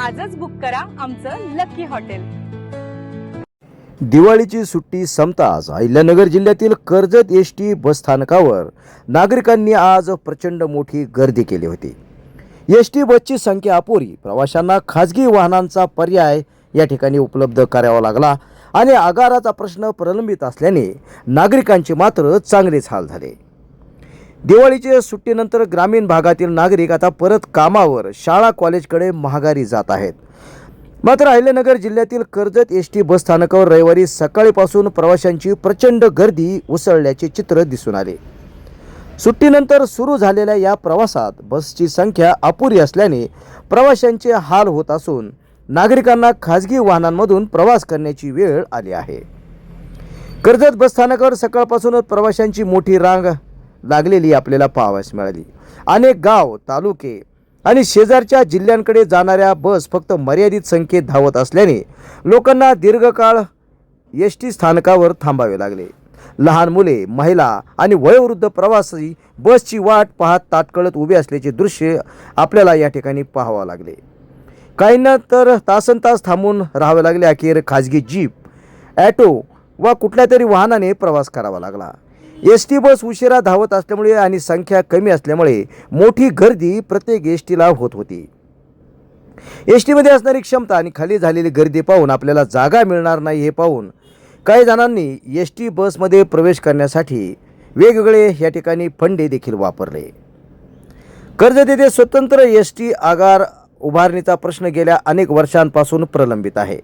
आजच बुक करा आमचं लकी हॉटेल. दिवाळीची सुट्टी संपताच अहिल्यानगर जिल्ह्यातील कर्जत एस टी बसस्थानकावर नागरिकांनी आज प्रचंड मोठी गर्दी केली होती. एस टी बसची संख्या अपुरी. प्रवाशांना खाजगी वाहनांचा पर्याय या ठिकाणी उपलब्ध करावा लागला आणि आगाराचा प्रश्न प्रलंबित असल्याने नागरिकांचे मात्र चांगलेच हाल झाले. दिवाळीच्या सुट्टीनंतर ग्रामीण भागातील नागरिक आता परत कामावर शाळा कॉलेजकडे महागारी जात आहेत. मात्र अहिल्यानगर जिल्ह्यातील कर्जत एस टी बसस्थानकावर रविवारी सकाळीपासून प्रवाशांची प्रचंड गर्दी उसळल्याचे चित्र दिसून आले. सुट्टीनंतर सुरू झालेल्या या प्रवासात बसची संख्या अपुरी असल्याने प्रवाशांचे हाल होत असून नागरिकांना खाजगी वाहनांमधून प्रवास करण्याची वेळ आली आहे. कर्जत बसस्थानकावर सकाळपासूनच प्रवाशांची मोठी रांग लागलेली आपल्याला पाहावयास मिळाली. अनेक गाव तालुके आणि शेजारच्या जिल्ह्यांकडे जाणाऱ्या बस फक्त मर्यादित संख्येत धावत असल्याने लोकांना दीर्घकाळ एस टी स्थानकावर थांबावे लागले. लहान मुले महिला आणि वयोवृद्ध प्रवासी बसची वाट पाहत ताटकळत उभे असल्याचे दृश्य आपल्याला या ठिकाणी पाहावं लागले. काहींना तर तासन तास थांबून राहावे लागले अखेर खाजगी जीप ॲटो वा कुठल्या तरी वाहनाने प्रवास करावा लागला. एस टी बस उशिरा धावत असल्यामुळे आणि संख्या कमी असल्यामुळे मोठी गर्दी प्रत्येक एस टीला होत होती. एस टीमध्ये असणारी क्षमता आणि खाली झालेली गर्दी पाहून आपल्याला जागा मिळणार नाही हे पाहून काही जणांनी एस टी बसमध्ये प्रवेश करण्यासाठी वेगवेगळे या ठिकाणी फंडे देखील वापरले. कर्ज देते स्वतंत्र एस टी आगार उभारणीचा प्रश्न गेल्या अनेक वर्षांपासून प्रलंबित आहे.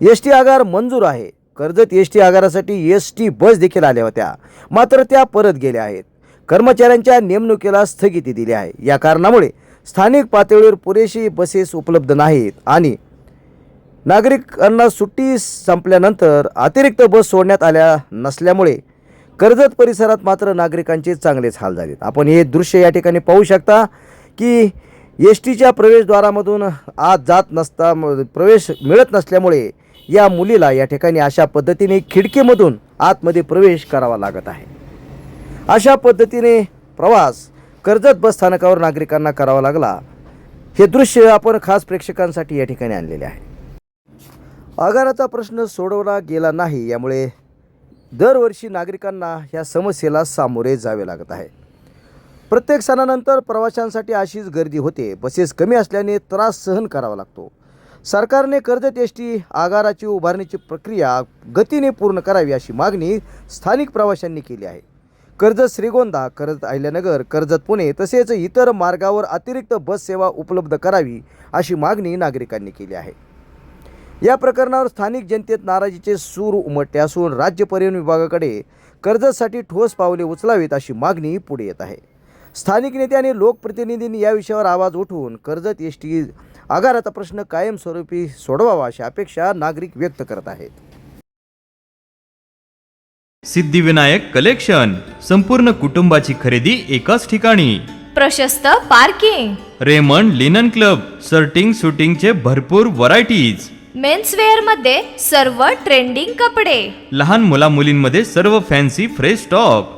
एस टी आगार मंजूर आहे. कर्जत एस टी आगारासाठी एस टी बस देखील आल्या होत्या. मात्र त्या परत गेल्या आहेत. कर्मचाऱ्यांच्या नेमणुकीला स्थगिती दिली आहे. या कारणामुळे स्थानिक पातळीवर पुरेशी बसेस उपलब्ध नाहीत आणि नागरिकांना सुट्टी संपल्यानंतर अतिरिक्त बस सोडण्यात आल्या नसल्यामुळे कर्जत परिसरात मात्र नागरिकांचे चांगलेच हाल झालेत. आपण हे दृश्य या ठिकाणी पाहू शकता की एस टीच्या प्रवेशद्वारामधून आत जात नसता प्रवेश मिळत नसल्यामुळे या मुलीला या ठिकाणी अशा पद्धतीने खिडकीमधून आतमध्ये प्रवेश करावा लागत आहे. अशा पद्धतीने प्रवास कर्जत बस स्थानकावर नागरिकांना करावा लागला. हे दृश्य आपण खास प्रेक्षकांसाठी या ठिकाणी आणलेले आहे. आगाराचा प्रश्न सोडवला गेला नाही यामुळे दरवर्षी नागरिकांना ह्या समस्येला सामोरे जावे लागत आहे. प्रत्येक सणानंतर प्रवाशांसाठी अशीच गर्दी होते. बसेस कमी असल्याने त्रास सहन करावा लागतो. सरकारने कर्जत एस टी आगाराची उभारणीची प्रक्रिया गतीने पूर्ण करावी अशी मागणी स्थानिक प्रवाशांनी केली आहे. कर्जत श्रीगोंदा कर्जत अहिल्यानगर कर्जत पुणे तसेच इतर मार्गावर अतिरिक्त बस सेवा उपलब्ध करावी अशी मागणी नागरिकांनी केली आहे. या प्रकरणावर स्थानिक जनतेत नाराजीचे सूर उमटले असून राज्य परिवहन विभागाकडे कर्जतसाठी ठोस पावले उचलावीत अशी मागणी पुढे येत आहे. स्थानिक नेते आणि लोकप्रतिनिधींनी या विषयावर आवाज उठवून कर्जत एस टी आगाराचा प्रश्न कायमस्वरूपी सोडवावा अशी अपेक्षा नागरिक व्यक्त करत आहेत. सिद्धिविनायक कलेक्शन संपूर्ण कुटुंबाची खरेदी एकाच ठिकाणी. प्रशस्त parking. Raymond linen club shirting सुटिंगचे भरपूर व्हरायटीज. मेन्सवेअरमध्ये सर्व ट्रेंडिंग कपडे. लहान मुला मुलींमध्ये सर्व फॅन्सी फ्रेश स्टॉक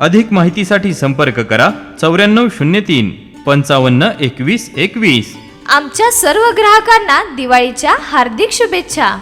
अधिक माहितीसाठी संपर्क करा चौऱ्याण्णव शून्य तीन पंचावन्न एकवीस एकवीस. आमच्या सर्व ग्राहकांना दिवाळीच्या हार्दिक शुभेच्छा.